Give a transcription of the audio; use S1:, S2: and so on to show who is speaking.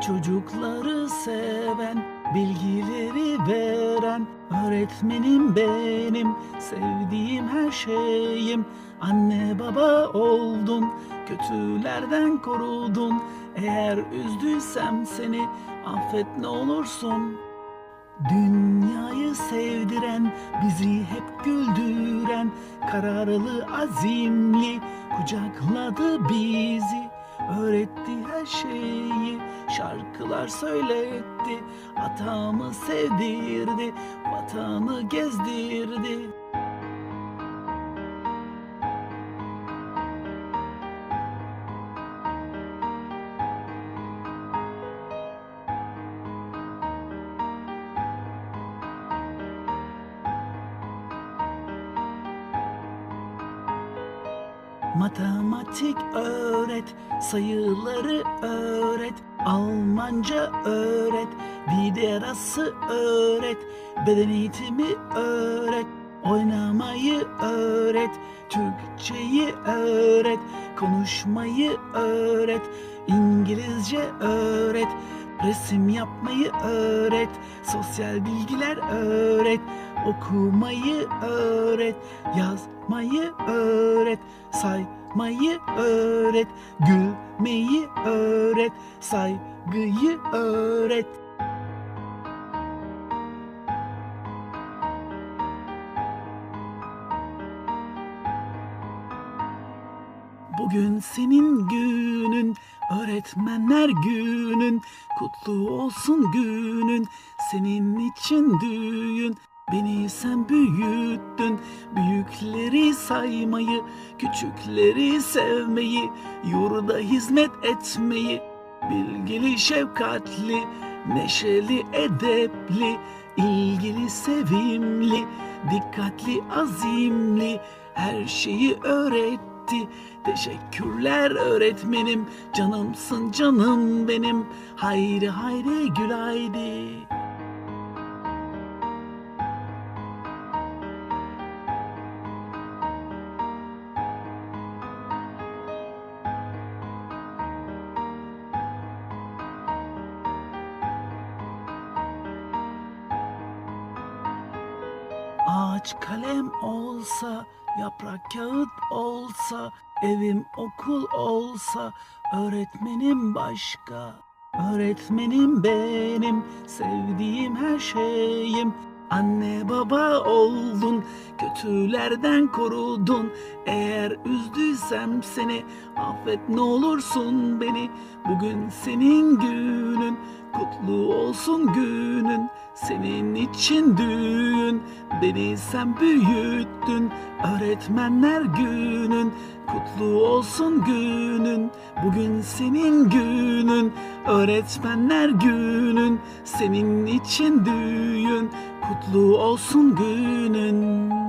S1: Çocukları seven, bilgileri veren Öğretmenim benim, sevdiğim her şeyim. Anne baba oldun, kötülerden korudun Eğer üzdüysem seni affet ne olursun. Dünyayı sevdiren, bizi hep güldüren, kararlı, azimli, kucakladı bizi. Öğretti her şeyi, şarkılar söyletti, atamı sevdirdi, vatanı gezdirdi. Matematik öğret, sayıları öğret, Almanca öğret, dil arası öğret, beden eğitimi öğret, oynamayı öğret, Türkçeyi öğret, konuşmayı öğret, İngilizce öğret, resim yapmayı öğret, sosyal bilgiler öğret, okumayı öğret, yazmayı öğret, saymayı öğret, gülmeyi öğret, saygıyı öğret. Bugün senin günün, öğretmenler günün, kutlu olsun günün, senin için düğün. Beni sen büyüttün, büyükleri saymayı, küçükleri sevmeyi, yurda hizmet etmeyi, bilgili şefkatli, neşeli edepli, ilgili sevimli, dikkatli azimli, her şeyi öğretti. Teşekkürler öğretmenim, canımsın canım benim, hayri hayri gül Ağaç kalem olsa, yaprak kağıt olsa, evim okul olsa, öğretmenim başka. Öğretmenim benim, sevdiğim her şeyim. Anne baba oldun, kötülerden korudun. Eğer üzdüysem seni, affet ne olursun beni. Bugün senin günün, kutlu olsun günün. Senin için düğün, beni sen büyüttün. Öğretmenler günün, kutlu olsun günün. Bugün senin günün, öğretmenler günün. Senin için düğün, kutlu olsun günün.